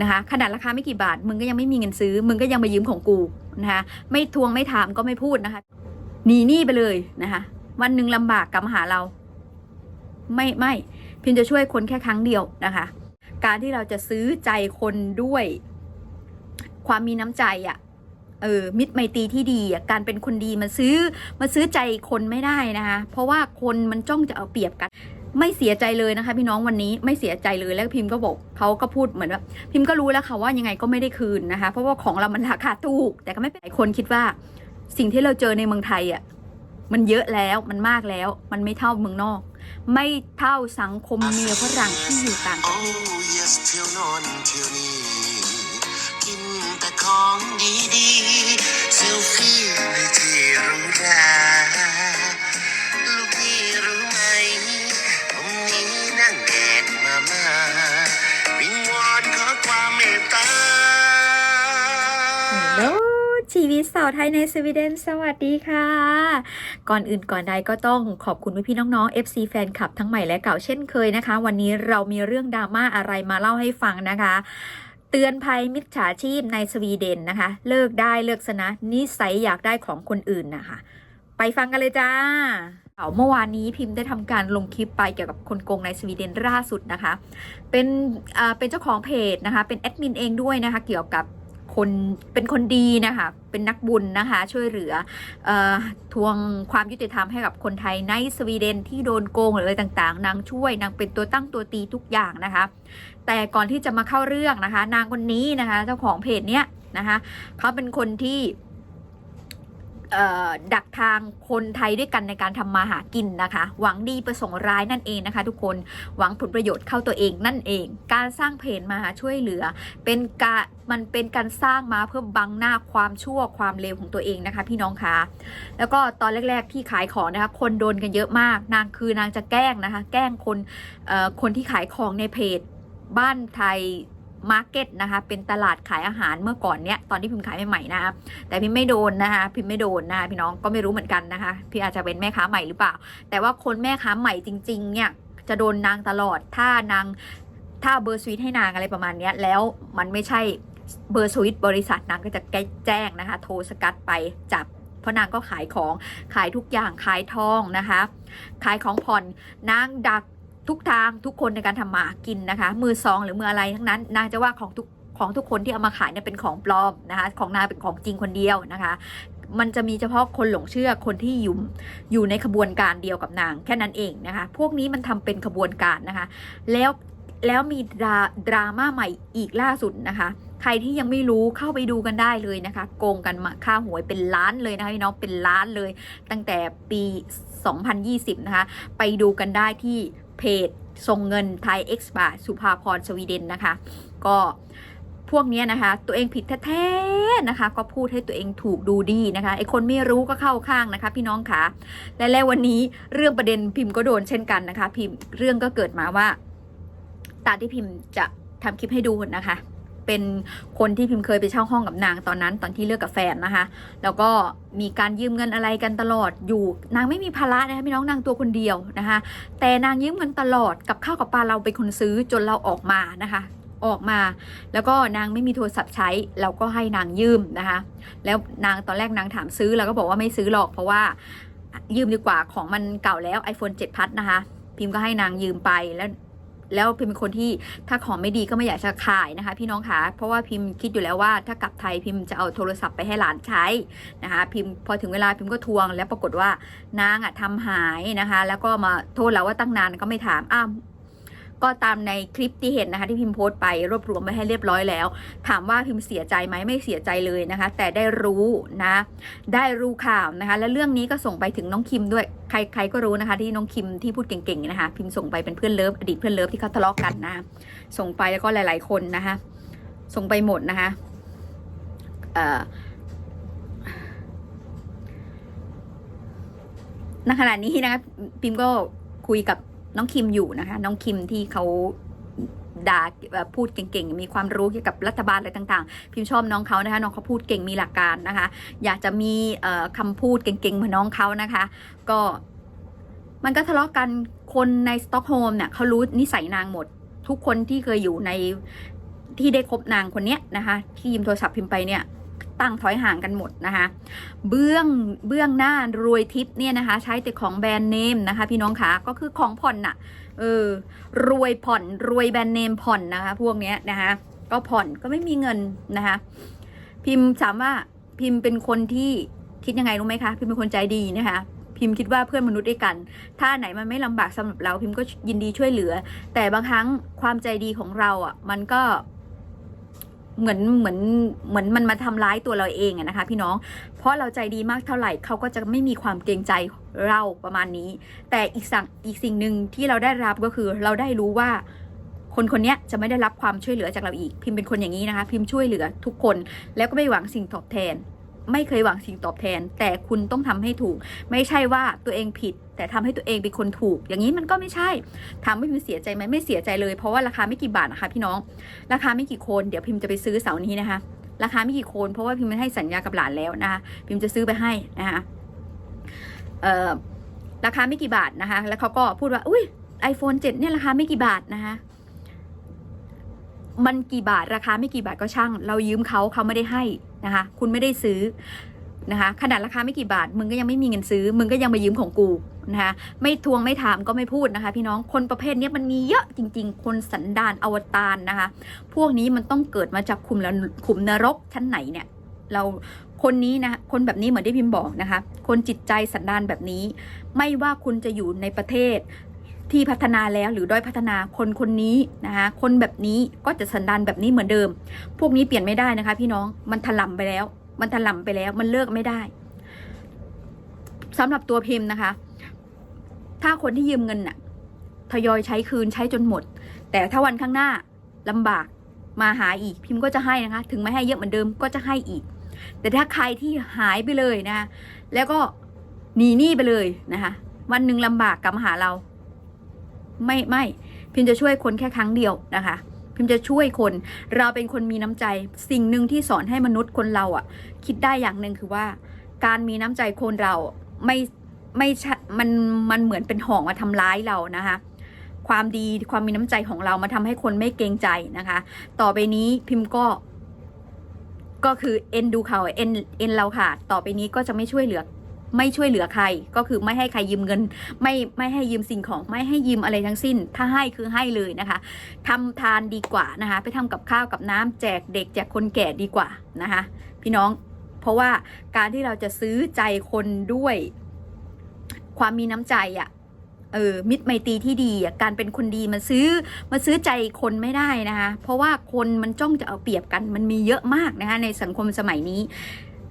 นะคะขนาดราคาไม่กี่บาท มึงก็ยังไม่มีเงินซื้อ มึงก็ยังมายืมของกูนะคะไม่ทวงไม่ถามก็ไม่พูดนะคะหนีหนี้ไปเลยนะคะวันหนึ่งลำบากกลับมาหาเรา ไม่ไม่พิมจะช่วยคนแค่ครั้งเดียวนะคะ การที่เราจะซื้อใจคนด้วย ความมีน้ำใจอะ่ะเออมิตรไมตรีที่ดีอะการเป็นคนดีมันซื้อมาซื้อใจคนไม่ได้นะคะเพราะว่าคนมันจ้องจะเอาเปรียบกัน ไม่เสียใจเลยนะคะ พี่น้องวันนี้ไม่เสียใจเลยแล้วพิมพ์ก็บอกเขาก็พูดเหมือนว่าพิมพ์ก็รู้แล้วค่ะว่ายังไงก็ไม่ได้คืนนะคะ เพราะว่าของเรามันราคาถูก แต่ก็ไม่เป็นไรคนคิดว่า สิ่งที่เราเจอในเมืองไทยอะมันเยอะแล้วมันมากแล้ว มันไม่เท่าเมืองนอก ไม่เท่าสังคมเมียฝรั่งที่อยู่ต่างประเทศกินแต่ของดีๆเซลฟี่ สาวไทยในสวีเดน สวัสดีค่ะ ก่อนอื่นก่อนใดก็ต้องขอบคุณพี่น้องๆ FC แฟนคลับทั้งใหม่และเก่าเช่นเคยนะคะ วันนี้เรามีเรื่องดราม่าอะไรมาเล่าให้ฟังนะคะเตือนภัยมิจฉาชีพในสวีเดนนะคะ เลิกได้เลิกซะนะนิสัยอยากได้ของคนอื่นนะคะ ไปฟังกันเลยจ้าเมื่อวานนี้พิมพ์ได้ทำการลงคลิปไปเกี่ยวกับคนโกงในสวีเดนล่าสุดนะคะ เป็นอ่าเป็นเจ้าของเพจนะคะ เป็นแอดมินเองด้วยนะคะ เกี่ยวกับ คนเป็นคนดีนะคะ เป็นนักบุญนะคะ ช่วยเหลือออทวงความยุติธรรมให้กับคนไทยในสวีเดนที่โดนโกงหรืออะไรต่างๆ นางช่วยนางเป็นตัวตั้งตัวตีทุกอย่างนะคะ แต่ก่อนที่จะมาเข้าเรื่องนะคะ นางคนนี้นะคะ เจ้าของเพจเนี้ยนะคะเขาเป็นคนที่ ดักทางคนไทยด้วยกันในการทำมาหากินนะคะ หวังดีประสงค์ร้ายนั่นเองนะคะ ทุกคนหวังผลประโยชน์เข้าตัวเองนั่นเอง การสร้างเพจมาช่วยเหลือ เป็นการมันเป็นการสร้างมาเพื่อบังหน้าความชั่วความเลวของตัวเองนะคะ พี่น้องคะแล้วก็ตอนแรก ๆ ที่ขายของนะคะ คนโดนกันเยอะมาก นางคือนางจะแกล้งนะคะ แกล้งคนคนที่ขายของในเพจบ้านไทย มาร์เก็ตนะคะ เป็นตลาดขายอาหารเมื่อก่อนเนี้ยตอนที่พิมขายใหม่ๆนะคะแต่พิมไม่โดนนะคะพิมไม่โดนนะคะพี่น้องก็ไม่รู้เหมือนกันนะคะ พี่อาจจะเป็นแม่ค้าใหม่หรือเปล่า แต่ว่าคนแม่ค้าใหม่จริง ๆ เนี่ยจะโดนนางตลอด ถ้านางถ้าเบอร์สวิตให้นางอะไรประมาณเนี้ยแล้วมันไม่ใช่เบอร์สวิตบริษัทนางก็จะแจ้งนะคะ โทรสกัดไปจับ เพราะนางก็ขายของขายทุกอย่างขายทองนะคะ ขายของผ่อนนางดัก ทุกทางทุกคนในการทำมาหากินนะคะ มือซองหรือมืออะไรทั้งนั้น นางจะว่าของทุกของทุกคนที่เอามาขายเนี่ยเป็นของปลอมนะคะ ของนางเป็นของจริงคนเดียวนะคะ มันจะมีเฉพาะคนหลงเชื่อคนที่อยู่อยู่ในขบวนการเดียวกับนางแค่นั้นเองนะคะ พวกนี้มันทำเป็นขบวนการนะคะ แล้วแล้วมีดราดราม่าใหม่อีกล่าสุดนะคะ ใครที่ยังไม่รู้เข้าไปดูกันได้เลยนะคะ โกงกันมาค่าหวยเป็นล้านเลยนะคะพี่น้องเป็นล้านเลย ตั้งแต่ปี 2020 นะคะ ไปดูกันได้ที่ เพจทรงเงินไทยเอ็กซ์บาสุภาพรสวีเดนนะคะ ก็พวกเนี้ยนะคะ ตัวเองผิดแท้ๆนะคะ ก็พูดให้ตัวเองถูกดูดีนะคะไอคนไม่รู้ก็เข้าข้างนะคะ พี่น้องคะและแล้ววันนี้เรื่องประเด็นพิมพ์ก็โดนเช่นกันนะคะ พิมพ์เรื่องก็เกิดมาว่าตาที่พิมพ์จะทำคลิปให้ดูนะคะ เป็นคนที่พิมพ์เคยไปเช่าห้องกับนางตอนนั้น ตอนที่เลิกกับแฟนนะคะ แล้วก็มีการยืมเงินอะไรกันตลอดอยู่ นางไม่มีภาระนะคะพี่น้องนางตัวคนเดียวนะคะ แต่นางยืมเงินตลอดกับข้าวกับปลาเราเป็นคนซื้อจนเราออกมานะคะออกมา แล้วก็นางไม่มีโทรศัพท์ใช้เราก็ให้นางยืมนะคะ แล้วนางตอนแรกนางถามซื้อเราก็บอกว่าไม่ซื้อหรอกเพราะว่ายืมดีกว่าของมันเก่าแล้ว iPhone 7 พัดนะคะ พิมพ์ก็ให้นางยืมไปแล้ว แล้วพิมพ์เป็นคนที่ถ้าของไม่ดีก็ไม่อยากจะขายนะคะ พี่น้องคะเพราะว่าพิมพ์คิดอยู่แล้วว่าถ้ากลับไทยพิมพ์จะเอาโทรศัพท์ไปให้หลานใช้นะคะพิมพ์พอถึงเวลาพิมพ์ก็ทวง แล้วปรากฏว่านางอะทำหายนะคะ แล้วก็มาโทษเราว่าตั้งนานก็ไม่ถามอ้าว ก็ตามในคลิปที่เห็นนะคะที่พิมพ์โพสต์ไปรวบรวมไว้ให้เรียบร้อยแล้ว ถามว่าพิมพ์เสียใจไหมไม่เสียใจเลยนะคะ แต่ได้รู้นะ ได้รู้ข่าวนะคะ และเรื่องนี้ก็ส่งไปถึงน้องคิมด้วยใครใครก็รู้นะคะที่น้องคิมที่พูดเก่งๆนะคะ พิมพ์ส่งไปเป็นเพื่อนเลิฟอดีตเพื่อนเลิฟที่เขาทะเลาะกันนะ ส่งไปแล้วก็หลาย ๆ คนนะคะ ส่งไปหมดนะคะเอ่อณขณะนี้นะคะพิมพ์ก็คุยกับ น้องคิมอยู่นะคะ น้องคิมที่เขาด่าเอ่อพูดเก่งๆ มีความรู้เกี่ยวกับรัฐบาลอะไรต่างๆ พิมพ์ชอบน้องเขานะคะ น้องเขาพูดเก่งมีหลักการนะคะ อยากจะมีเอ่อคำพูดเก่งๆเหมือนน้องเขานะคะ ก็มันก็ทะเลาะกันคนในสต็อกโฮล์มเนี่ยเขารู้นิสัยนางหมด ทุกคนที่เคยอยู่ในที่ได้คบนางคนเนี้ยนะคะ ที่ยืมโทรศัพท์พิมพ์ไปเนี่ย ตั้งถอยห่างกันหมดนะคะ เบื้องเบื้องหน้ารวยทิพย์เนี่ยนะคะ ใช้แต่ของแบรนด์เนมนะคะ พี่น้องคะก็คือของผ่อนน่ะเออรวยผ่อนรวยแบรนด์เนมผ่อนนะคะ พวกเนี้ยนะคะ ก็ผ่อนก็ไม่มีเงินนะคะ พิมพ์ถามว่าพิมพ์เป็นคนที่คิดยังไงรู้ไหมคะพิมพ์เป็นคนใจดีนะคะพิมพ์คิดว่าเพื่อนมนุษย์ด้วยกัน ถ้าไหนมันไม่ลำบากสำหรับเราพิมพ์ก็ยินดีช่วยเหลือ แต่บางครั้งความใจดีของเราอะ มันก็ เหมือนเหมือนเหมือนมันมาทำร้ายตัวเราเองอะนะคะ พี่น้อง เพราะเราใจดีมากเท่าไหร่เขาก็จะไม่มีความเกรงใจเราประมาณนี้ แต่อีกสั่งอีกสิ่งหนึ่งที่เราได้รับก็คือเราได้รู้ว่าคนคนเนี้ยจะไม่ได้รับความช่วยเหลือจากเราอีก พิมพ์เป็นคนอย่างนี้นะคะ พิมพ์ช่วยเหลือทุกคน แล้วก็ไม่หวังสิ่งตอบแทน ไม่เคยหวังสิ่งตอบแทน แต่คุณต้องทำให้ถูก ไม่ใช่ว่าตัวเองผิด แต่ทำให้ตัวเองเป็นคนถูก อย่างนี้มันก็ไม่ใช่ถามว่าพิมเสียใจไหมไม่เสียใจเลย เพราะว่าราคาไม่กี่บาทนะคะพี่น้อง ราคาไม่กี่คนเดี๋ยวพิมพ์จะไปซื้อเสาร์นี้นะคะ ราคาไม่กี่คนเพราะว่าพิมพ์ให้สัญญากับหลานแล้วนะคะพิมพ์จะซื้อไปให้นะคะเอ่อราคาไม่กี่บาทนะคะ แล้วเขาก็พูดว่า อุ้ย iPhone 7 เนี่ยราคาไม่กี่บาทนะคะ มันกี่บาทราคาไม่กี่บาทก็ช่าง เรายืมเขาเขาไม่ได้ให้ นะคะ คุณไม่ได้ซื้อนะคะขนาดราคาไม่กี่บาท มึงก็ยังไม่มีเงินซื้อ มึงก็ยังมายืมของกูนะคะไม่ทวงไม่ถามก็ไม่พูดนะคะ พี่น้องคนประเภทนี้มันมีเยอะจริง ๆ คนสันดานอวตารนะคะ พวกนี้มันต้องเกิดมาจากขุมและขุมนรกชั้นไหนเนี่ย เราคนนี้นะคนแบบนี้เหมือนที่พิมพ์บอกนะคะ คนจิตใจสันดานแบบนี้ ไม่ว่าคุณจะอยู่ในประเทศ ที่พัฒนาแล้วหรือด้อยพัฒนาคนคนนี้นะคะคนแบบนี้ก็จะสันดานแบบนี้เหมือนเดิม พวกนี้เปลี่ยนไม่ได้นะคะ พี่น้องมันถล่มไปแล้ว มันถล่มไปแล้วมันเลิกไม่ได้สำหรับตัวพิมพ์นะคะ ถ้าคนที่ยืมเงินน่ะทยอยใช้คืนใช้จนหมด แต่ถ้าวันข้างหน้าลำบากมาหาอีกพิมพ์ก็จะให้นะคะ ถึงไม่ให้เยอะเหมือนเดิมก็จะให้อีก แต่ถ้าใครที่หายไปเลยนะคะแล้วก็หนีหนี้ไปเลยนะคะวันหนึ่งลำบากกลับมาหาเรา ไม่ไม่พิมจะช่วยคนแค่ครั้งเดียวนะคะ พิมจะช่วยคน เราเป็นคนมีน้ำใจ สิ่งหนึ่งที่สอนให้มนุษย์คนเราอะคิดได้อย่างหนึ่งคือว่า การมีน้ำใจคนเราไม่ไม่มันมันเหมือนเป็นห่องมาทำร้ายเรานะคะความดีความมีน้ำใจของเรามาทำให้คนไม่เกรงใจนะคะ ต่อไปนี้พิมพ์ก็ ก็คือเอ็นดูเขาเอ็นเอ็นเราค่ะ ต่อไปนี้ก็จะไม่ช่วยเหลือ ไม่ช่วยเหลือใคร ก็คือไม่ให้ใครยืมเงิน ไม่ไม่ให้ยืมสิ่งของไม่ให้ยืมอะไรทั้งสิ้น ถ้าให้คือให้เลยนะคะทำทานดีกว่านะคะ ไปทำกับข้าวกับน้ำแจกเด็กแจกคนแก่ดีกว่านะคะ พี่น้องเพราะว่าการที่เราจะซื้อใจคนด้วย ความมีน้ำใจอะ่ะเออมิตรไมตรีที่ดีอะการเป็นคนดีมันซื้อมาซื้อใจคนไม่ได้นะคะ เพราะว่าคนมันจ้องจะเอาเปรียบกันมันมีเยอะมากนะคะในสังคมสมัยนี้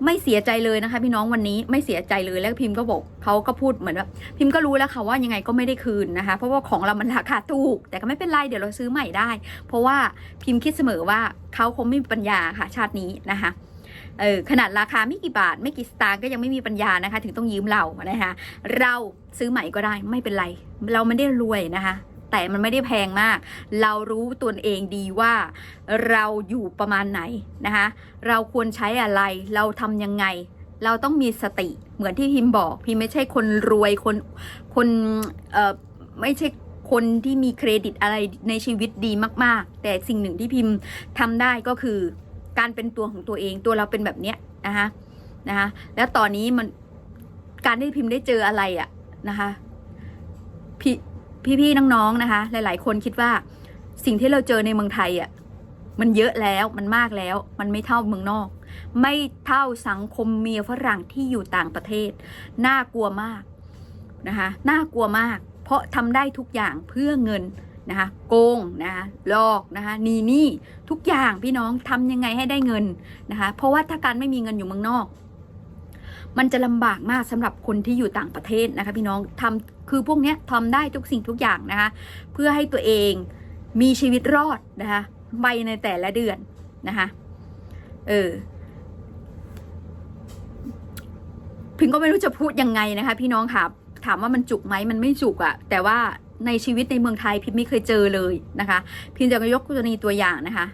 ไม่เสียใจเลยนะคะ พี่น้องวันนี้ไม่เสียใจเลยแล้วพิมพ์ก็บอกเขาก็พูดเหมือนแบบพิมพ์ก็รู้แล้วค่ะว่ายังไงก็ไม่ได้คืนนะคะ เพราะว่าของเรามันราคาถูก แต่ก็ไม่เป็นไรเดี๋ยวเราซื้อใหม่ได้ เพราะว่าพิมพ์คิดเสมอว่าเขาคงไม่มีปัญญาค่ะชาตินี้นะคะเออขนาดราคาไม่กี่บาทไม่กี่สตางค์ก็ยังไม่มีปัญญานะคะ ถึงต้องยืมเรานะคะ เราซื้อใหม่ก็ได้ไม่เป็นไร เราไม่ได้รวยนะคะ แต่มันไม่ได้แพงมาก เรารู้ตัวเองดีว่าเราอยู่ประมาณไหนนะคะ เราควรใช้อะไร เราทำยังไง เราต้องมีสติเหมือนที่พิมพ์บอก พิมไม่ใช่คนรวยคนคนเอ่อไม่ใช่คนที่มีเครดิตอะไรในชีวิตดีมาก ๆ แต่สิ่งหนึ่งที่พิมพ์ทำได้ก็คือการเป็นตัวของตัวเองตัวเราเป็นแบบเนี้ยนะคะนะคะแล้วตอนนี้มันการที่พิมพ์ได้เจออะไรอะนะคะพี่ พี่ๆน้องๆนะคะ หลาย ๆ คนคิดว่าสิ่งที่เราเจอในเมืองไทยอะมันเยอะแล้วมันมากแล้ว มันไม่เท่าเมืองนอก ไม่เท่าสังคมเมียฝรั่งที่อยู่ต่างประเทศ น่ากลัวมากนะคะน่ากลัวมาก เพราะทำได้ทุกอย่างเพื่อเงินนะคะโกงนะคะหลอกนะคะหนีหนี้ทุกอย่างพี่น้องทำยังไงให้ได้เงินนะคะเพราะว่าถ้าการไม่มีเงินอยู่เมืองนอก มันจะลำบากมากสำหรับคนที่อยู่ต่างประเทศนะคะ พี่น้องทำคือพวกเนี้ยทำได้ทุกสิ่งทุกอย่างนะคะ เพื่อให้ตัวเองมีชีวิตรอดนะคะไปในแต่ละเดือนนะคะเออพิงก็ไม่รู้จะพูดยังไงนะคะ พี่น้องค่ะถามว่ามันจุกไหมมันไม่จุกอะแต่ว่าในชีวิตในเมืองไทยพิมไม่เคยเจอเลยนะคะ พิมจะยกกรณีตัวอย่างนะคะ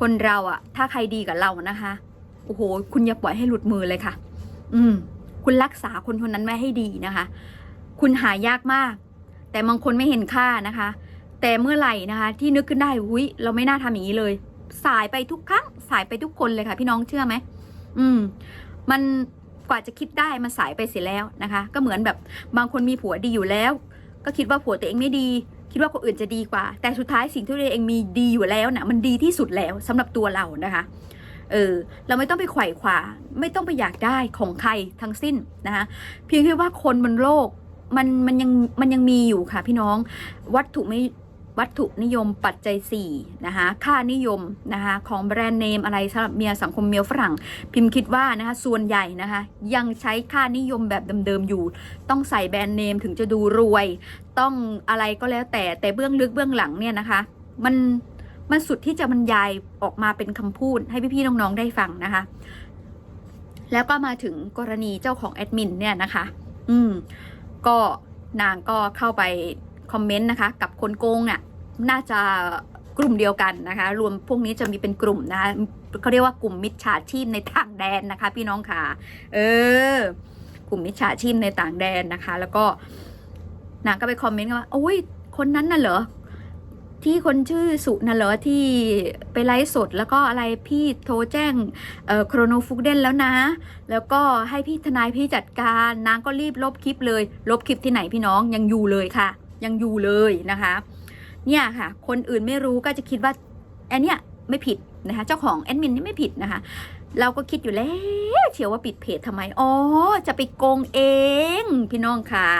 คนเราอะถ้าใครดีกับเรานะคะโอ้โหคุณอย่าปล่อยให้หลุดมือเลยค่ะ อืม คุณรักษาคนคนนั้นไว้ให้ดีนะคะ คุณหายากมาก แต่บางคนไม่เห็นค่านะคะ แต่เมื่อไหร่นะคะ ที่นึกขึ้นได้หุยเราไม่น่าทำอย่างนี้เลย สายไปทุกครั้ง สายไปทุกคนเลยค่ะ พี่น้องเชื่อไหมอืม มันกว่าจะคิดได้มันสายไปเสียแล้วนะคะ ก็เหมือนแบบบางคนมีผัวดีอยู่แล้ว ก็คิดว่าผัวตัวเองไม่ดี คิดว่าคนอื่นจะดีกว่า แต่สุดท้ายสิ่งที่ตัวเองมีดีอยู่แล้วนะ่ะมันดีที่สุดแล้วสำหรับตัวเรานะคะ เออเราไม่ต้องไปไขว่คว้าไม่ต้องไปอยากได้ของใครทั้งสิ้นนะคะเพียงแค่ว่าคนบนโลกมันมันยังมันยังมีอยู่ค่ะพี่น้องวัตถุไม่วัตถุนิยมปัจจัย4นะคะค่านิยมนะคะของแบรนด์เนมอะไรสำหรับเมียสังคมเมียฝรั่ง พิมพ์คิดว่านะคะส่วนใหญ่นะคะยังใช้ค่านิยมแบบเดิมๆอยู่ ต้องใส่แบรนด์เนมถึงจะดูรวย ต้องอะไรก็แล้วแต่แต่เบื้องลึกเบื้องหลังเนี่ยนะคะ มัน มันสุดที่จะบรรยายออกมาเป็นคำพูดให้พี่ๆน้องๆได้ฟังนะคะ แล้วก็มาถึงกรณีเจ้าของแอดมินเนี่ยนะคะ อืม ก็นางก็เข้าไปคอมเมนต์นะคะ กับคนโกงน่ะ น่าจะกลุ่มเดียวกันนะคะ รวมพวกนี้จะมีเป็นกลุ่มนะคะเขาเรียกว่ากลุ่มมิจฉาชีพในต่างแดนนะคะ พี่น้องค่ะ เออ กลุ่มมิจฉาชีพในต่างแดนนะคะ แล้วก็นางก็ไปคอมเมนต์ว่าโอ้ยคนนั้นน่ะเหรอ ที่คนชื่อสุน่ะเหรอที่ไปไลฟ์สด แล้วก็อะไรพี่โทรแจ้งโครโนฟุกเดนแล้วนะ แล้วก็ให้พี่ทนายพี่จัดการนางก็รีบลบคลิปเลย ลบคลิปที่ไหนพี่น้องยังอยู่เลยค่ะ ยังอยู่เลยนะคะ เนี่ยค่ะ คนอื่นไม่รู้ก็จะคิดว่าอันเนี้ยไม่ผิดนะคะเจ้าของแอดมินนี่ไม่ผิดนะคะเราก็คิดอยู่แล้วเชียวว่าปิดเพจทำไม อ๋อ จะไปโกงเอง พี่น้องคะ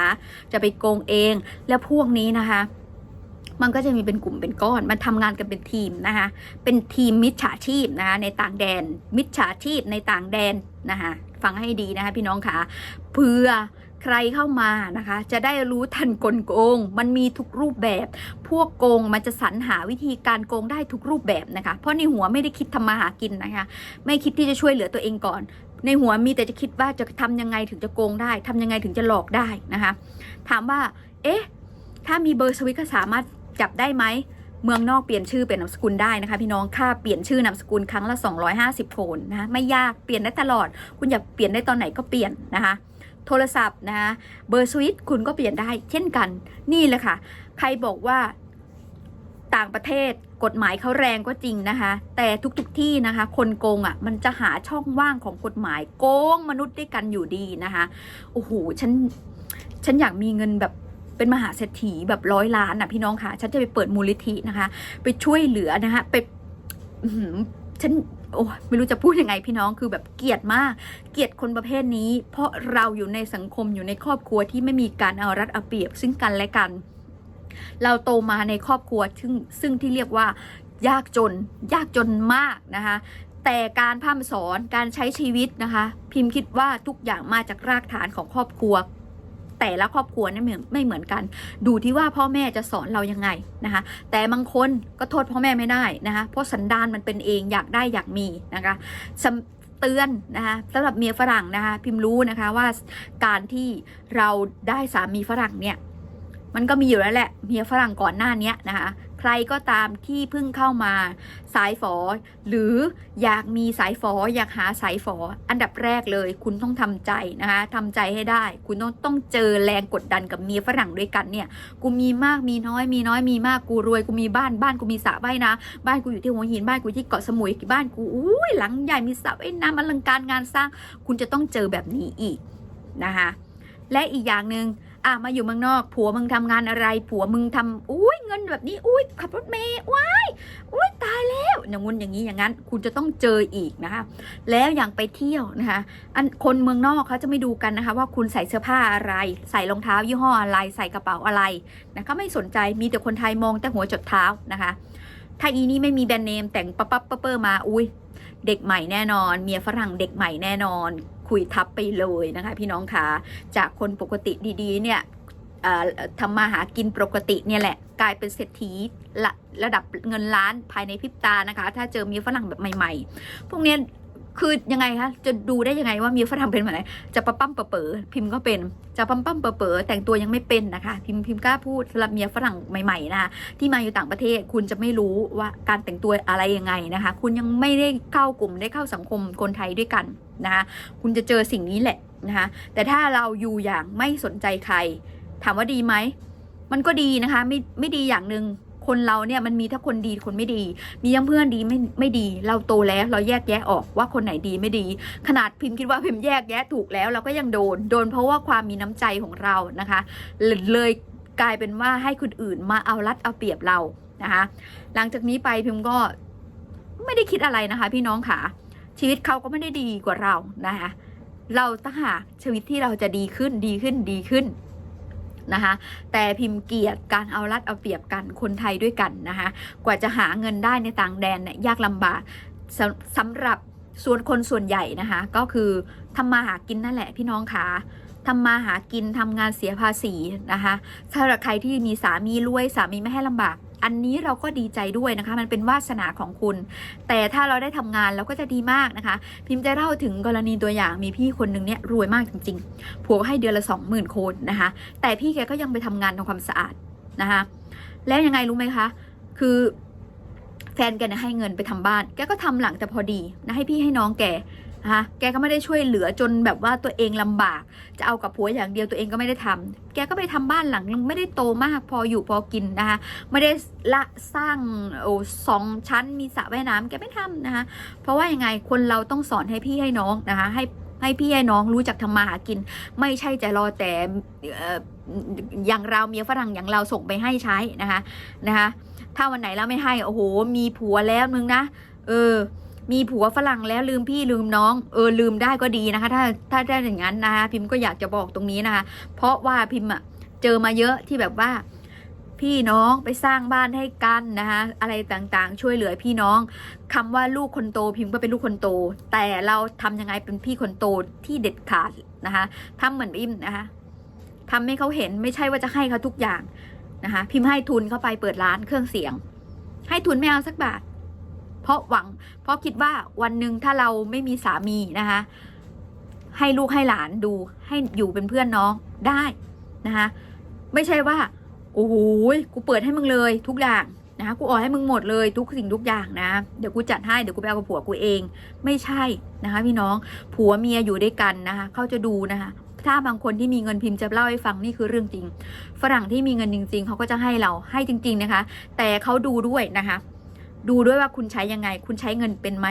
จะไปโกงเอง แล้วพวกนี้นะคะ มันก็จะมีเป็นกลุ่มเป็นก้อน มันทำงานกันเป็นทีมนะคะ เป็นทีมมิจฉาชีพนะคะในต่างแดน มิจฉาชีพในต่างแดนนะคะฟังให้ดีนะคะพี่น้องค่ะเพื่อใครเข้ามานะคะ จะได้รู้ทันกลโกง มันมีทุกรูปแบบ พวกโกงมันจะสรรหาวิธีการโกงได้ทุกรูปแบบนะคะ เพราะในหัวไม่ได้คิดทำมาหากินนะคะ ไม่คิดที่จะช่วยเหลือตัวเองก่อน ในหัวมีแต่จะคิดว่าจะทำยังไงถึงจะโกงได้ทำยังไงถึงจะหลอกได้นะคะ ถามว่า เอ๊ะ ถ้ามีเบอร์สวิตก็สามารถ จับได้ไหมเมืองนอกเปลี่ยนชื่อเป็นนามสกุลได้นะคะพี่น้องค่าเปลี่ยนชื่อนามสกุลครั้งละ 250โทนนะะไม่ยากเปลี่ยนได้ตลอด คุณอยากเปลี่ยนได้ตอนไหนก็เปลี่ยนนะคะ โทรศัพท์นะคะเบอร์สวิตคุณก็เปลี่ยนได้ เช่นกันนี่แหละค่ะ ใครบอกว่าต่างประเทศกฎหมายเขาแรงก็จริงนะคะ แต่ทุกๆทที่นะคะ คนโกงอะ่ะมันจะหาช่องว่างของกฎหมายโกงมนุษย์ด้วยกันอยู่ดีนะคะโอ้โหฉันฉันอยากมีเงินแบบ เป็นมหาเศรษฐีแบบร้อยล้านอะพี่น้องค่ะฉันจะไปเปิดมูลนิธินะคะ ไปช่วยเหลือนะคะไปฉันโอ้ไม่รู้จะพูดยังไงพี่น้องคือแบบเกลียดมาก เกลียดคนประเภทนี้ เพราะเราอยู่ในสังคมอยู่ในครอบครัวที่ไม่มีการเอารัดเอาเปรียบ ซึ่งกันและกัน เราโตมาในครอบครัวซึ่งซึ่งที่เรียกว่ายากจน ยากจนมากนะคะแต่การพร่ำสอนการใช้ชีวิตนะคะ พิมพ์คิดว่าทุกอย่างมาจากรากฐานของครอบครัว แต่ละครอบครัวนี่ยไม่เหมือนกัน ดูที่ว่าพ่อแม่จะสอนเรายังไงนะคะ แต่บางคนก็โทษพ่อแม่ไม่ได้นะคะเพราะสันดานมันเป็นเองอยากได้อยากมีนะคะเตือนนะคะสำหรับเมียฝรั่งนะคะพิมพ์รู้นะคะว่าการที่เราได้สามีฝรั่งเนี่ยมันก็มีอยู่แล้วแหละเมียฝรั่งก่อนหน้านี้นะคะ ใครก็ตามที่เพิ่งเข้ามา สายฝอ หรืออยากมีสายฝออยากหาสายฝอ อันดับแรกเลย คุณต้องทำใจนะคะทำใจให้ได้ คุณต้องต้องเจอแรงกดดันกับเมียฝรั่งด้วยกันเนี่ยกูมีมากมีน้อยมีน้อยมีมากกูรวยกูมีบ้านบ้านกูมีสระว่ายน้ำบ้านกูอยู่ที่หัวหินบ้านกูที่เกาะสมุยบ้านกูอุ้ยหลังใหญ่มีสระว่ายน้ำอลังการงานสร้าง คุณจะต้องเจอแบบนี้อีกนะคะและอีกอย่างหนึ่ง อะมาอยู่เมืองนอก ผัวมึงทำงานอะไร ผัวมึงทำอุ้ยเงินแบบนี้อุ้ยขับรถเมย์ว้ายอุ้ยตายแล้วอย่างงู้นอย่างนี้อย่างนั้น คุณจะต้องเจออีกนะคะแล้วอย่างไปเที่ยวนะคะอันคนเมืองนอกเขาจะไม่ดูกันนะคะ ว่าคุณใส่เสื้อผ้าอะไร ใส่รองเท้ายี่ห้ออะไร ใส่กระเป๋าอะไรนะคะไม่สนใจมีแต่คนไทยมองแต่หัวจดเท้านะคะถ้าอีนี่ไม่มีแบรนด์เนมแต่งปั๊บปั๊บปั๊บเปอร์มาอุ้ยเด็กใหม่แน่นอน เมียฝรั่งเด็กใหม่แน่นอน คุยทับไปเลยนะคะ พี่น้องคะจากคนปกติดีๆ เนี่ยทำมาหากินปกติเนี่ยแหละ กลายเป็นเศรษฐีระระดับเงินล้านภายในพริบตานะคะ ถ้าเจอมีฝรั่งแบบใหม่ ๆ พวกเนี้ย คือยังไงคะจะดูได้ยังไงว่าเมียฝรั่งเป็นแบบไหนจะปั๊มปั๊มเป๋อพิมพ์ก็เป็นจะปั๊มปั๊มเป๋อแต่งตัวยังไม่เป็นนะคะ พิมพ์พิมพ์กล้าพูดสำหรับเมียฝรั่งใหม่ๆนะคะที่มาอยู่ต่างประเทศคุณจะไม่รู้ว่าการแต่งตัวอะไรยังไงนะคะ คุณยังไม่ได้เข้ากลุ่มได้เข้าสังคมคนไทยด้วยกันนะคะคุณจะเจอสิ่งนี้แหละนะคะแต่ถ้าเราอยู่อย่างไม่สนใจใคร ถามว่าดีไหมมันก็ดีนะคะไม่ไม่ดีอย่างหนึ่ง คนเราเนี่ยมันมีทั้งคนดีคนไม่ดี มีทั้งเพื่อนดีไม่ไม่ดี เราโตแล้วเราแยกแยะออกว่าคนไหนดีไม่ดี ขนาดพิมพ์คิดว่าพิมพ์แยกแยะถูกแล้วเราก็ยังโดน โดนเพราะว่าความมีน้ำใจของเรานะคะเลยเลยกลายเป็นว่าให้คนอื่นมาเอารัดเอาเปรียบเรานะคะ หลังจากนี้ไปพิมพ์ก็ไม่ได้คิดอะไรนะคะ พี่น้องค่ะ ชีวิตเขาก็ไม่ได้ดีกว่าเรานะคะ เราต้องหาชีวิตที่เราจะดีขึ้นดีขึ้นดีขึ้น นะคะ แต่พิมพ์เกียรติการเอารัดเอาเปรียบกันคนไทยด้วยกันนะคะ กว่าจะหาเงินได้ในต่างแดนเนี่ยยากลำบากสำสำหรับส่วนคนส่วนใหญ่นะคะ ก็คือทำมาหากินนั่นแหละพี่น้องค่ะทำมาหากินทำงานเสียภาษีนะคะถ้าใครที่มีสามีรวยสามีไม่ให้ลำบาก อันนี้เราก็ดีใจด้วยนะคะ มันเป็นวาสนาของคุณ แต่ถ้าเราได้ทำงานเราก็จะดีมากนะคะ พิมพ์จะเล่าถึงกรณีตัวอย่างมีพี่คนหนึ่งเนี่ยรวยมากจริงๆ ผัวให้เดือนละสองหมื่นโคนนะคะ แต่พี่แกก็ยังไปทำงานทำความสะอาดนะคะแล้วยังไงรู้ไหมคะ คือแฟนแกเนี่ยให้เงินไปทำบ้าน แกก็ทำหลังแต่พอดีนะให้พี่ให้น้องแก นะแกก็ไม่ได้ช่วยเหลือจนแบบว่าตัวเองลำบาก จะเอากับผัวอย่างเดียวตัวเองก็ไม่ได้ทำแกก็ไปทำบ้านหลังไม่ได้โตมากพออยู่พอกินนะคะไม่ได้ละสร้างโอ้สองชั้นมีสระว่ายน้ำแกไม่ทำนะคะเพราะว่ายังไงคนเราต้องสอนให้พี่ให้น้องนะคะให้ให้พี่ให้น้องรู้จักทำมาหากิน ไม่ใช่จะรอแต่อ่อย่างเราเมียฝรั่งอย่างเราส่งไปให้ใช้นะคะนะคะถ้าวันไหนเราไม่ให้โอ้โห มีผัวแล้วมึงนะเออ มีผัวฝรั่งแล้วลืมพี่ลืมน้อง เออลืมได้ก็ดีนะคะ ถ้าถ้าได้อย่างนั้นนะคะ พิมพ์ก็อยากจะบอกตรงนี้นะคะ เพราะว่าพิมพ์อะเจอมาเยอะที่แบบว่า พี่น้องไปสร้างบ้านให้กันนะคะอะไรต่างๆ ช่วยเหลือพี่น้องคำว่าลูกคนโตพิมพ์ก็เป็นลูกคนโต แต่เราทำยังไงเป็นพี่คนโตที่เด็ดขาดนะคะทำเหมือนพิมพ์นะคะทำให้เขาเห็นไม่ใช่ว่าจะให้เขาทุกอย่างนะคะพิมพ์ให้ทุนเข้าไปเปิดร้านเครื่องเสียง ให้ทุนไม่เอาสักบาท เพราะหวัง เพราะคิดว่าวันหนึ่งถ้าเราไม่มีสามีนะคะ ให้ลูกให้หลานดูให้อยู่เป็นเพื่อนน้องได้นะคะไม่ใช่ว่าโอ้โหกูเปิดให้มึงเลยทุกอย่างนะคะกูออกให้มึงหมดเลยทุกสิ่งทุกอย่างนะ เดี๋ยวกูจัดให้เดี๋ยวกูไปเอากับผัวกูเอง ไม่ใช่นะคะ พี่น้องผัวเมียอยู่ด้วยกันนะคะเขาจะดูนะคะ ถ้าบางคนที่มีเงินพิมพ์จะเล่าให้ฟังนี่คือเรื่องจริง ฝรั่งที่มีเงินจริง ๆเขาก็จะให้เราให้จริง ๆนะคะ แต่เขาดูด้วยนะคะ ดูด้วยว่าคุณใช้ยังไง คุณใช้เงินเป็นไหม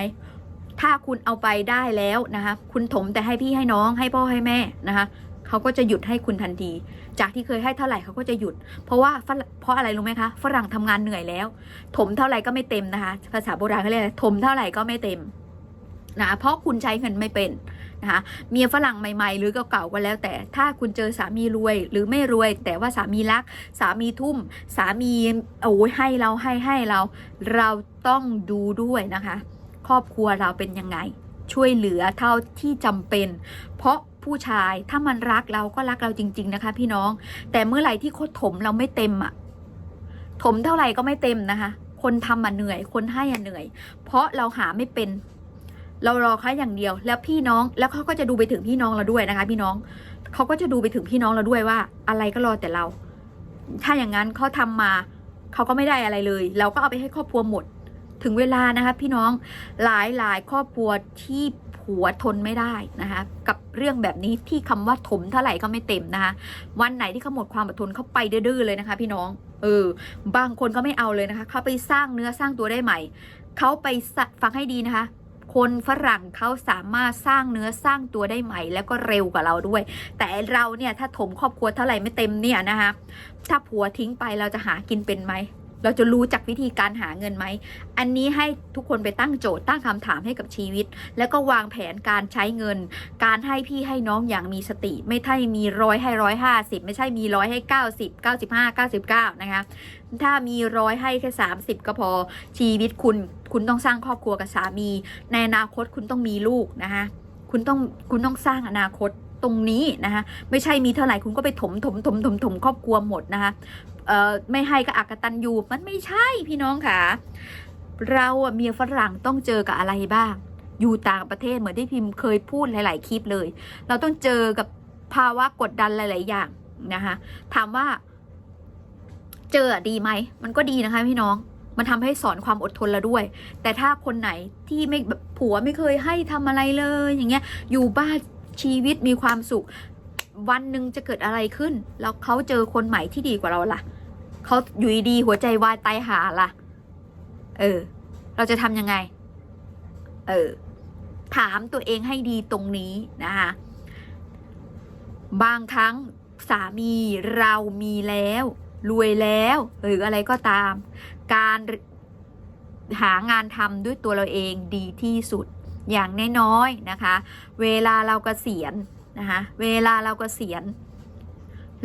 ถ้าคุณเอาไปได้แล้วนะคะ คุณถมแต่ให้พี่ให้น้องให้พ่อให้แม่นะคะเขาก็จะหยุดให้คุณทันที จากที่เคยให้เท่าไหร่เขาก็จะหยุด เพราะว่าเพราะอะไรรู้ไหมคะ ฝรั่งทำงานเหนื่อยแล้ว ถมเท่าไหร่ก็ไม่เต็มนะคะ ภาษาโบราณเขาเรียกอะไรถมเท่าไหร่ก็ไม่เต็มนะเพราะคุณใช้เงินไม่เป็น นะคะเมียฝรั่งใหม่ ๆ หรือเก่าๆก็แล้ว แต่ถ้าคุณเจอสามีรวยหรือไม่รวย แต่ว่าสามีรัก สามีทุ่ม สามีโอ้ยให้เราให้ให้เรา เราต้องดูด้วยนะคะ ครอบครัวเราเป็นยังไง ช่วยเหลือเท่าที่จำเป็น เพราะผู้ชายถ้ามันรักเราก็รักเราจริง ๆนะคะ พี่น้อง แต่เมื่อไหร่ที่โคตรถมเราไม่เต็มอะถมเท่าไหร่ก็ไม่เต็มนะคะ คนทำอะเหนื่อย คนให้อะเหนื่อย เพราะเราหาไม่เป็น เรารอแค่อย่างเดียว แล้วพี่น้องแล้วเขาก็จะดูไปถึงพี่น้องเราด้วยนะคะ พี่น้องเขาก็จะดูไปถึงพี่น้องเราด้วยว่า อะไรก็รอแต่เรา ถ้าอย่างนั้นเขาทำมาเขาก็ไม่ได้อะไรเลย เราก็เอาไปให้ครอบครัวหมด ถึงเวลานะคะพี่น้องหลายหลายครอบครัวที่ผัวทนไม่ได้นะคะ กับเรื่องแบบนี้ที่คำว่าถมเท่าไหร่ก็ไม่เต็มนะคะ วันไหนที่เขาหมดความอดทนเขาไปดื้อเลยนะคะ พี่น้อง เออ บางคนก็ไม่เอาเลยนะคะเขาไปสร้างเนื้อสร้างตัวได้ใหม่เขาไปฟังให้ดีนะคะ คนฝรั่งเขาสามารถสร้างเนื้อสร้างตัวได้ใหม่ แล้วก็เร็วกว่าเราด้วย แต่เราเนี่ยถ้าถมครอบครัวเท่าไหร่ไม่เต็มเนี่ยนะคะถ้าผัวทิ้งไปเราจะหากินเป็นไหม เราจะรู้จักวิธีการหาเงินไหม อันนี้ให้ทุกคนไปตั้งโจทย์ตั้งคำถามให้กับชีวิต แล้วก็วางแผนการใช้เงิน การให้พี่ให้น้องอย่างมีสติ ไม่ใช่มีร้อยให้ร้อยห้าสิบไม่ใช่มีร้อยให้เก้าสิบเก้าสิบห้าเก้าสิบเก้านะคะ ถ้ามีร้อยให้แค่สามสิบก็พอชีวิตคุณคุณต้องสร้างครอบครัวกับสามี ในอนาคตคุณต้องมีลูกนะคะคุณต้องคุณต้องสร้างอนาคตตรงนี้นะคะไม่ใช่มีเท่าไหร่คุณก็ไปถมถมถมถมถมครอบครัวหมดนะคะ เอ่อไม่ให้ก็อักตันยูมันไม่ใช่พี่น้องค่ะ เราเมียฝรั่งต้องเจอกับอะไรบ้าง อยู่ต่างประเทศเหมือนที่พิมพ์เคยพูดหลาย ๆ คลิปเลย เราต้องเจอกับภาวะกดดันหลาย ๆ อย่างนะคะถามว่า เจอดีไหมมันก็ดีนะคะ พี่น้องมันทำให้สอนความอดทนเราด้วย แต่ถ้าคนไหนที่ไม่แบบผัวไม่เคยให้ทำอะไรเลย อย่างเงี้ย อยู่บ้านชีวิตมีความสุข วันหนึ่งจะเกิดอะไรขึ้น แล้วเขาเจอคนใหม่ที่ดีกว่าเราล่ะเขาอยู่ดีหัวใจวายตายหาล่ะ เออ เราจะทำยังไง เออ ถามตัวเองให้ดีตรงนี้นะคะบางครั้งสามีเรามีแล้ว รวยแล้ว หรืออะไรก็ตาม การหางานทำด้วยตัวเราเองดีที่สุดอย่างน้อยๆนะคะ เวลาเรากเกษียณ นะคะเวลาเรากเกษียณ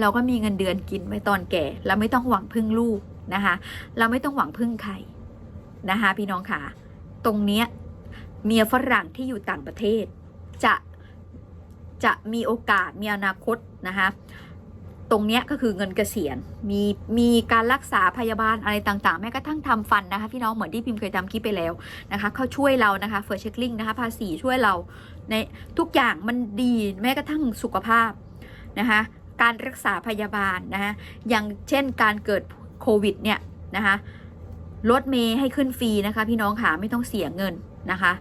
เราก็มีเงินเดือนกินไว้ตอนแก่ เราไม่ต้องหวังพึ่งลูกนะคะเราไม่ต้องหวังพึ่งใครนะคะพี่น้องค่ะตรงเนี้ยเมียฝรั่งที่อยู่ต่างประเทศ จะจะมีโอกาสมีอนาคตนะคะ ตรงเนี้ยก็คือเงินเกษียณมีมีการรักษาพยาบาลอะไรต่างๆ แม้กระทั่งทำฟันนะคะ พี่น้องเหมือนที่พิมพ์เคยทำคลิปไปแล้วนะคะเขาช่วยเรานะคะเฟอร์เช็คลิงนะคะภาษีช่วยเราในทุกอย่างมันดีแม้กระทั่งสุขภาพนะคะการรักษาพยาบาลนะคะอย่างเช่นการเกิดโควิดเนี่ยนะคะรถเมย์ให้ขึ้นฟรีนะคะ พี่น้องค่ะไม่ต้องเสียเงินนะคะ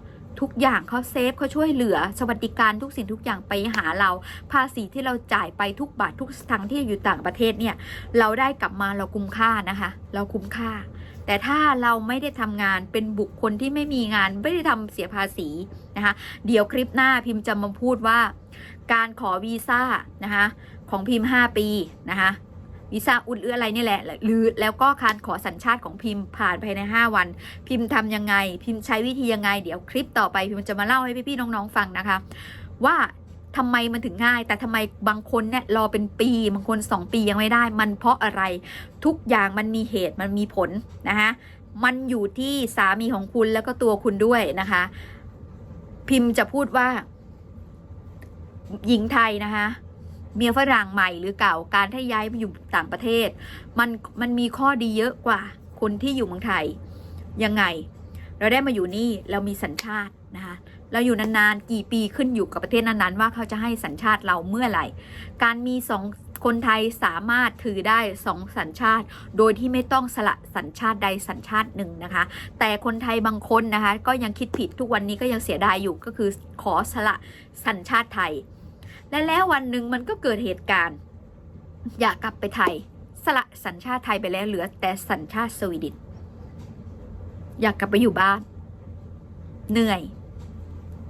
ทุกอย่างเขาเซฟเขาช่วยเหลือ สวัสดิการทุกสิ่งทุกอย่างไปหาเรา ภาษีที่เราจ่ายไปทุกบาททุกสตางค์ที่อยู่ต่างประเทศเนี่ย เราได้กลับมาเราคุ้มค่านะคะ เราคุ้มค่า แต่ถ้าเราไม่ได้ทำงานเป็นบุคคลที่ไม่มีงานไม่ได้ทำเสียภาษีนะคะ เดี๋ยวคลิปหน้าพิมพ์จะมาพูดว่า การขอวีซ่านะคะของพิมพ์ 5 ปีนะคะ วีซ่าอุดหรืออะไรนี่แหละ หรือแล้วก็การขอสัญชาติของพิมพ์ผ่านภายใน 5 วัน พิมพ์ทำยังไง พิมพ์ใช้วิธียังไง เดี๋ยวคลิปต่อไปพิมพ์จะมาเล่าให้พี่ๆน้องๆฟังนะคะ ว่าทำไมมันถึงง่าย แต่ทำไมบางคนเนี่ยรอเป็นปี บางคน 2 ปียังไม่ได้ มันเพราะอะไร ทุกอย่างมันมีเหตุมันมีผลนะคะมันอยู่ที่สามีของคุณแล้วก็ตัวคุณด้วยนะคะ พิมพ์จะพูดว่า หญิงไทยนะคะ เมียฝรั่งใหม่หรือเก่าการที่ย้ายไปอยู่ต่างประเทศ มันมันมีข้อดีเยอะกว่าคนที่อยู่เมืองไทย ยังไง เราได้มาอยู่นี่เรามีสัญชาตินะคะเราอยู่นานๆกี่ปีขึ้นอยู่กับประเทศนั้นๆว่าเขาจะให้สัญชาติเราเมื่อไหร่ การมีสองคนไทยสามารถถือได้สองสัญชาติ โดยที่ไม่ต้องสละสัญชาติใดสัญชาติหนึ่งนะคะ แต่คนไทยบางคนนะคะ ก็ยังคิดผิดทุกวันนี้ก็ยังเสียดายอยู่ก็คือขอสละสัญชาติไทย และแล้ววันหนึ่งมันก็เกิดเหตุการณ์ อยากกลับไปไทย สละสัญชาติไทยไปแล้วเหลือ แต่สัญชาติสวีเดนอยากกลับไปอยู่บ้าน เหนื่อย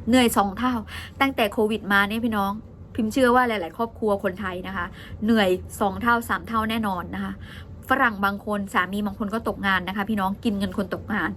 เหนื่อยสองเท่า ตั้งแต่โควิดมาเนี่ยพี่น้อง พิมพ์เชื่อว่าหลาย ๆ ครอบครัวคนไทยนะคะ เหนื่อยสองเท่าสามเท่าแน่นอนนะคะ ฝรั่งบางคนสามีบางคนก็ตกงานนะคะ พี่น้องกินเงินคนตกงาน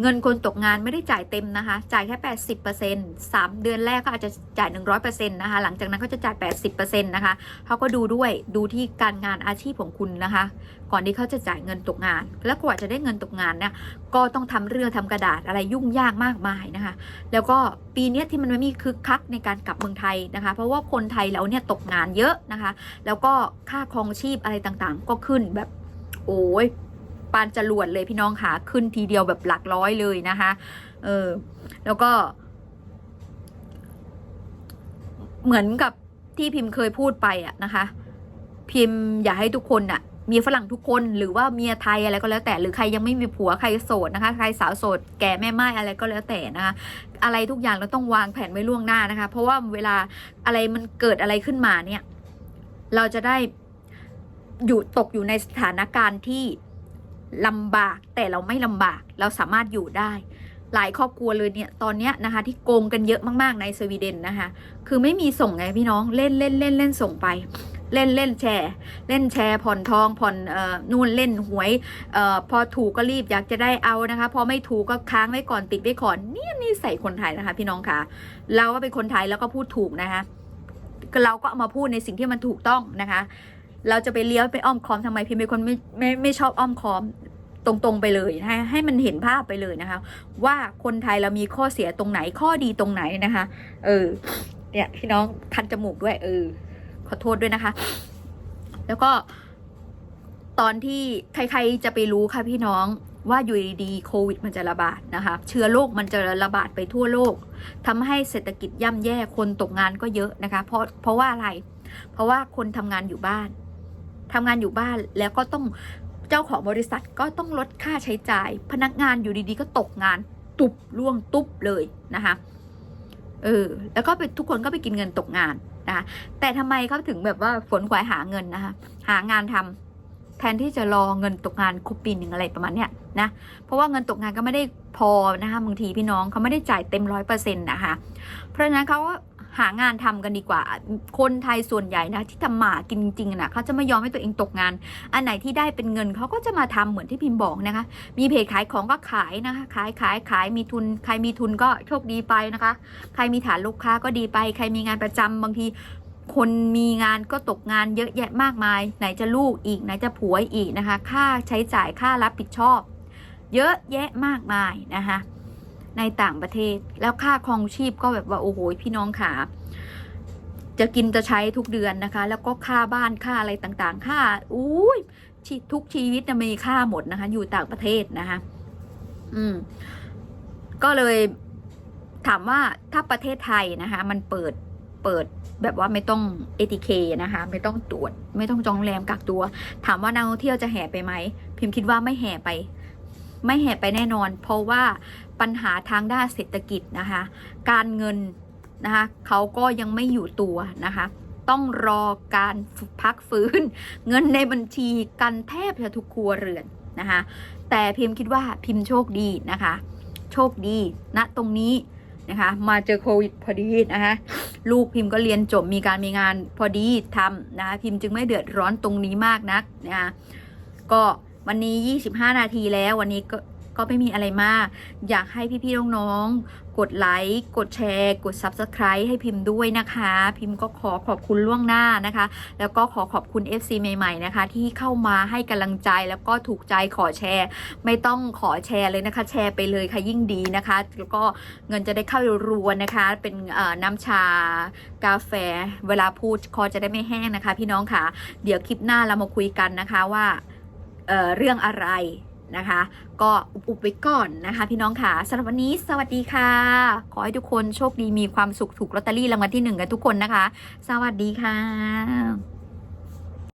เงินคนตกงานไม่ได้จ่ายเต็มนะคะ จ่ายแค่ 80% 3 เดือนแรกก็อาจจะจ่าย 100%นะคะหลังจากนั้นก็จะจ่าย 80%นะคะเขาก็ดูด้วยดูที่การงานอาชีพของคุณนะคะ ก่อนที่เขาจะจ่ายเงินตกงาน แล้วกว่าจะได้เงินตกงานเนี่ยก็ต้องทำเรื่องทำกระดาษอะไรยุ่งยากมากมายนะคะ แล้วก็ปีนี้ที่มันไม่มีคึกคักในการกลับเมืองไทยนะคะ เพราะว่าคนไทยเราเนี่ยตกงานเยอะนะคะ แล้วก็ค่าครองชีพอะไรต่างๆ ก็ขึ้นแบบ โอ้ยปานจรวดเลยพี่น้องค่ะขึ้นทีเดียวแบบหลักร้อยเลยนะคะ เออ แล้วก็ เหมือนกับที่พิมพ์เคยพูดไปอะนะคะ พิมพ์อยากให้ทุกคนอะมีฝรั่งทุกคนหรือว่าเมียไทยอะไรก็แล้วแต่ หรือใครยังไม่มีผัวใครโสดนะคะ ใครสาวโสดแก่แม่ไม้อะไรก็แล้วแต่นะคะ อะไรทุกอย่างเราต้องวางแผนไว้ล่วงหน้านะคะ เพราะว่าเวลาอะไรมันเกิดอะไรขึ้นมาเนี่ย เราจะได้ อยู่ตกอยู่ในสถานการณ์ที่ลำบากแต่เราไม่ลำบาก เราสามารถอยู่ได้ หลายครอบครัวเลยเนี่ยตอนเนี้ยนะคะ ที่โกงกันเยอะมากๆในสวีเดนนะคะ คือไม่มีส่งไงพี่น้องเล่นเล่นเล่นเล่นส่งไป เล่นเล่นแชร์ เล่นแชร์ผ่อนทองผ่อนเอ่อนู่นเล่นหวยเอ่อพอถูกก็รีบอยากจะได้เอานะคะ พอไม่ถูกก็ค้างไว้ก่อนติดไว้ก่อนเนี่ยนี่ใส่คนไทยนะคะ พี่น้องค่ะเราก็เป็นคนไทยแล้วก็พูดถูกนะคะเราก็เอามาพูดในสิ่งที่มันถูกต้องนะคะ เราจะไปเลี้ยวไปอ้อมคอมทำไมพี่เป็นคนไม่ไม่ไม่ชอบอ้อมคอมตรงๆไปเลยให้ให้มันเห็นภาพไปเลยนะคะ ว่าคนไทยเรามีข้อเสียตรงไหนข้อดีตรงไหนนะคะ เออ เนี่ยพี่น้องคันจมูกด้วย เออ ขอโทษด้วยนะคะ แล้วก็ตอนที่ใครๆจะไปรู้ค่ะพี่น้องว่าอยู่ดีๆโควิดมันจะระบาดนะคะ เชื้อโรคมันจะระบาดไปทั่วโลกทำให้เศรษฐกิจย่ำแย่คนตกงานก็เยอะนะคะ เพราะเพราะว่าอะไร เพราะว่าคนทำงานอยู่บ้าน ทำงานอยู่บ้านแล้วก็ต้องเจ้าของบริษัทก็ต้องลดค่าใช้จ่าย พนักงานอยู่ดีๆ ก็ตกงานตุบล่วงตุบเลยนะคะเออแล้วก็ไปทุกคนก็ไปกินเงินตกงานนะคะแต่ทำไมเขาถึงแบบว่าฝนขวายหาเงินนะคะหางานทแทนที่จะรอเงินตกงานครบปีหนึ่งอะไรประมาณเนี้ยนะเพราะว่าเงินตกงานก็ไม่ได้พอนะคะบางทีพี่น้องเขาไม่ได้จ่ายเต็มร้อยเปอร์เซ็นต์นะคะเพราะฉะนั้นเขา หางานทำกันดีกว่า คนไทยส่วนใหญ่นะที่ทำหมากินจริงๆนะเขาจะไม่ยอมให้ตัวเองตกงาน อันไหนที่ได้เป็นเงินเขาก็จะมาทำเหมือนที่พิมพ์บอกนะคะ มีเพจขายของก็ขายนะคะ ขายขายขายมีทุน ใครมีทุนก็โชคดีไปนะคะ ใครมีฐานลูกค้าก็ดีไป ใครมีงานประจำบางทีคนมีงานก็ตกงานเยอะแยะมากมาย ไหนจะลูกอีกไหนจะผัวอีกนะคะ ค่าใช้จ่ายค่ารับผิดชอบ เยอะแยะมากมายนะคะ ในต่างประเทศ แล้วค่าครองชีพก็แบบว่าโอ้โหพี่น้องขาจะกินจะใช้ทุกเดือนนะคะ แล้วก็ค่าบ้านค่าอะไรต่างๆ ค่าอุ้ยทุกชีวิตนะมีค่าหมดนะคะ อยู่ต่างประเทศนะคะ อืม ก็เลยถามว่าถ้าประเทศไทยนะคะ มันเปิดเปิดแบบว่าไม่ต้อง ATK นะคะ ไม่ต้องตรวจ ไม่ต้องจองโรงแรมกักตัว ถามว่านักท่องเที่ยวจะแห่ไปไหมพิมพ์คิดว่าไม่แห่ไป ไม่แห่ไปแน่นอน เพราะว่า ปัญหาทางด้านเศรษฐกิจนะคะ การเงินนะคะเขาก็ยังไม่อยู่ตัวนะคะ ต้องรอการพักฟื้น เงินในบัญชีกันแทบจะทุกครัวเรือนนะคะ แต่พิมพ์คิดว่าพิมพ์โชคดีนะคะ โชคดีณตรงนี้นะคะ มาเจอโควิดพอดีนะคะลูกพิมพ์ก็เรียนจบมีการมีงานพอดีทำนะคะพิมพ์จึงไม่เดือดร้อนตรงนี้มากนักนะคะก็วันนี้ 25 นาทีแล้ววันนี้ก็ ก็ไม่มีอะไรมาก อยากให้พี่ๆน้องๆกดไลค์กดแชร์ กด Subscribe ให้พิมพ์ด้วยนะคะ พิมพ์ก็ขอขอบคุณล่วงหน้านะคะ แล้วก็ขอขอบคุณ FC ใหม่ๆนะคะ ที่เข้ามาให้กำลังใจแล้วก็ถูกใจขอแชร์ ไม่ต้องขอแชร์เลยนะคะ แชร์ไปเลยค่ะยิ่งดีนะคะ แล้วก็เงินจะได้เข้ารัวๆนะคะ เป็นน้ำชากาแฟ เวลาพูดคอจะได้ไม่แห้งนะคะ พี่น้องค่ะ เดี๋ยวคลิปหน้าเรามาคุยกันนะคะว่าเเรื่องอะไร นะคะ ก็อุบๆไว้ก่อนนะคะ พี่น้องค่ะสำหรับวันนี้สวัสดีค่ะ ขอให้ทุกคนโชคดีมีความสุขถูกลอตเตอรี่รางวัลที่หนึ่งกันทุกคนนะคะ สวัสดีค่ะ